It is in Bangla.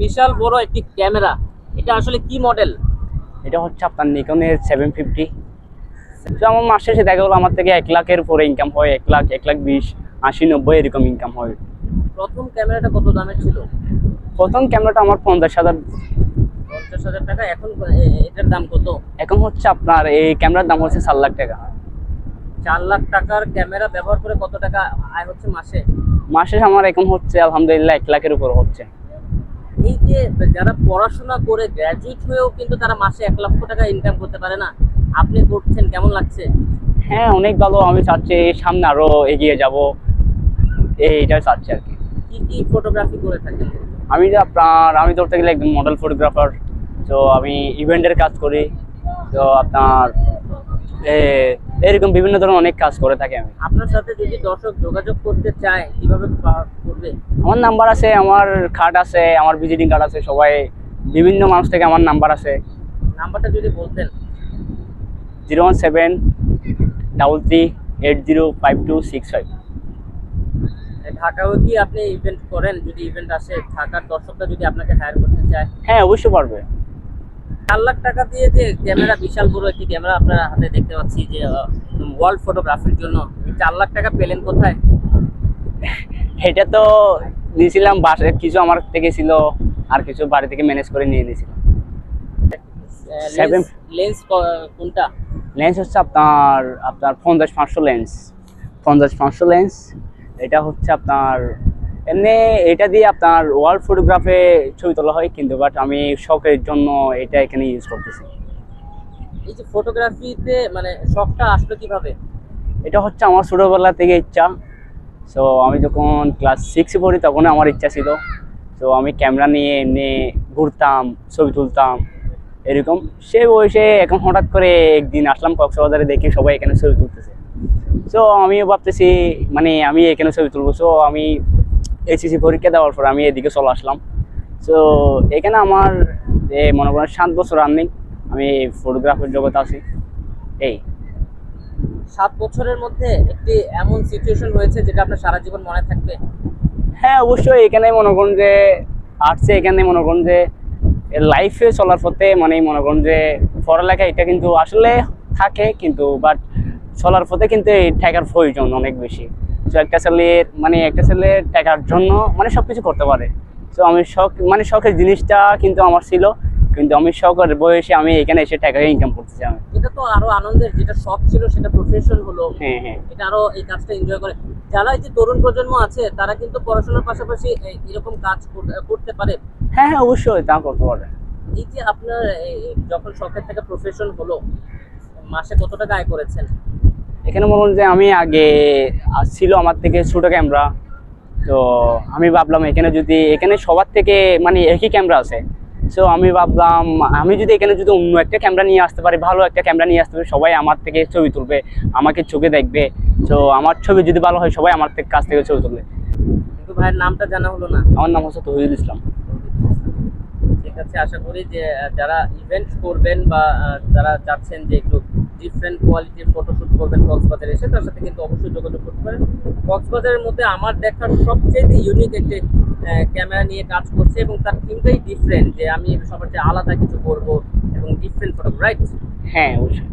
বিশাল বড় একটি ক্যামেরা। এটা আসলে কি মডেল এটা হচ্ছে আপনার নিকনের সেভেন ফিফটি আমার মাস শেষে দেখা গেলো আমার থেকে এক লাখের উপরে ইনকাম হয় এক লাখ এক লাখ বিশ আশি নব্বই এরকম ইনকাম হয়। প্রথম ক্যামেরাটা কত দামের ছিল? প্রথম ক্যামেরাটা আমার পঞ্চাশ হাজার। পঞ্চাশ হাজার টাকা এখন এটার দাম কত? এখন হচ্ছে আপনার এই ক্যামেরার দাম হচ্ছে চার লাখ টাকা। চার লাখ টাকার ক্যামেরা ব্যবহার করে কত টাকা আয় হচ্ছে মাসে? মাসে আমার এখন হচ্ছে আলহামদুলিল্লাহ এক লাখের উপর হচ্ছে। এই যে যারা পড়াশোনা করে গ্র্যাজুয়েট হয়েও কিন্তু তারা মাসে এক লক্ষ টাকা ইনকাম করতে পারে না। আপনি করছেন কেমন লাগছে? হ্যাঁ অনেক ভালো। আমি চাচ্ছি সামনে আরও এগিয়ে যাব। এইটা চাচ্ছি আর কি। কি কি ফটোগ্রাফি করে থাকেন? আমি যে আপনার আমি ধরতে গেলে একজন মডেল ফটোগ্রাফার তো আমি ইভেন্টের কাজ করি। তো আপনার এরকম বিভিন্ন ধরনের অনেক কাজ করে থাকি আমি। আপনার সাথে যদি দর্শক যোগাযোগ করতে চায় কীভাবে করবে? আমার নাম্বার আছে আমার কার্ড আছে আমার ভিজিটিং কার্ড আছে সবাই বিভিন্ন মানুষ থেকে আমার নাম্বার আছে। নাম্বারটা যদি বলতেন। Zero one seven double three eight zero five two six five. ঢাকাও কি আপনি ইভেন্ট করেন? যদি ইভেন্ট আসে ঢাকার দর্শকরা যদি আপনাকে হায়ার করতে চায়? হ্যাঁ অবশ্যই পারবে। চার লাখ টাকা দিয়ে যে ক্যামেরা বিশাল বড় একটি ক্যামেরা আপনার হাতে দেখতে পাচ্ছি যে ওয়ার্ল্ড ফটোগ্রাফির জন্য। চার লাখ টাকা পেলেন কোথায়? এটা তো দিয়েছিলাম বাসে কিছু আমার থেকে ছিল আর কিছু বাড়ি থেকে ম্যানেজ করে নিয়ে নিয়েছিলাম লেন্স কোনটা? লেন্স হচ্ছে আপনার আপনার পঞ্চাশ পাঁচশো লেন্স পঞ্চাশ পাঁচশো লেন্স এটা হচ্ছে আপনার এমনি এটা দিয়ে আপনার ওয়ার্ল্ড ফটোগ্রাফে ছবি তোলা হয় কিন্তু বাট আমি শখের জন্য এটা এখানে ইউজ করতেছি। এই যে ফটোগ্রাফিতে মানে শখটা আসলো কীভাবে? এটা হচ্ছে আমার ছোটোবেলা থেকে ইচ্ছা। সো আমি যখন ক্লাস সিক্সে পড়ি তখন আমার ইচ্ছা ছিল। তো আমি ক্যামেরা নিয়ে এমনি ঘুরতাম ছবি তুলতাম এরকম। সে বয়সে এখন হঠাৎ করে একদিন আসলাম কক্সবাজারে দেখি সবাই এখানে ছবি তুলতেছে। সো আমিও ভাবতেছি মানে আমি এখানে ছবি তুলবো। সো আমি এইচএসি পরীক্ষা দেওয়ার পর আমি এদিকে চলে আসলাম। সো এখানে আমার মনে করেন সাত বছর রানিং আমি ফটোগ্রাফির জগতে আছি। এই। সাত বছরের মধ্যে একটি এমন সিচুয়েশন হয়েছে যেটা আপনার সারা জীবন মনে থাকবে? হ্যাঁ অবশ্যই এখানে মনে করুন যে আর্টসে এখানে মনে করুন যে লাইফে চলার পথে মানে মনে করুন যে পড়ালেখা এটা কিন্তু আসলে থাকে কিন্তু বাট চলার পথে কিন্তু এই টাকার প্রয়োজন অনেক বেশি। তো একটা ছেলের মানে একটা ছেলে টাকার জন্য মানে সব কিছু করতে পারে। তো আমি শখ মানে শখের জিনিসটা কিন্তু আমার ছিল কিন্তু আমি শখের বয়সে আমি এখানে এসে টাকা ইনকাম করতেছি আমি। এটা তো আরও আনন্দের যেটা শখ ছিল সেটা প্রফেশন হলো। হ্যাঁ হ্যাঁ। এটা আরও এই কাজটা এনজয় করে। যারা এই যে তরুণ প্রজন্ম আছে তারা কিন্তু পড়াশোনার পাশাপাশি এরকম কাজ কর- করতে পারে। হ্যাঁ হ্যাঁ অবশ্যই তা করতে পারে। এই যে আপনার যখন শখের থেকে প্রফেশন হলো মাসে কত টাকা আয় করেছেন? এখানে মনে হয় যে আমি আগে ছিল আমার থেকে ছোটো ক্যামেরা তো আমি ভাবলাম এখানে যদি এখানে সবার থেকে মানে একই ক্যামেরা আছে। সো আমি ভাবলাম আমি যদি এখানে যদি অন্য একটা ক্যামেরা নিয়ে আসতে পারি ভালো একটা ক্যামেরা নিয়ে আসতে পারি সবাই আমার থেকে ছবি তুলবে আমাকে চোখে দেখবে। তো আমার ছবি যদি ভালো হয় সবাই আমার থেকে কাছ থেকে ছবি তুলবে। কিন্তু ভাইয়ের নামটা জানা হলো না। আমার নাম হচ্ছে তহিদুল ইসলাম। ঠিক আছে আশা করি যে যারা ইভেন্ট করবেন বা যারা চাচ্ছেন যে একটু ডিফারেন্ট কোয়ালিটির ফটোশ্যুট করবেন কক্সবাজারে এসে তার সাথে কিন্তু অবশ্যই যোগাযোগ করতে পারেন। কক্সবাজারের মধ্যে আমার দেখার সবচেয়ে ইউনিক একটি ক্যামেরা নিয়ে কাজ করছে এবং তার থিমটাই ডিফারেন্ট যে আমি সবার চেয়ে আলাদা কিছু করব এবং ডিফারেন্ট ফটো রাইট হ্যাঁ অবশ্যই।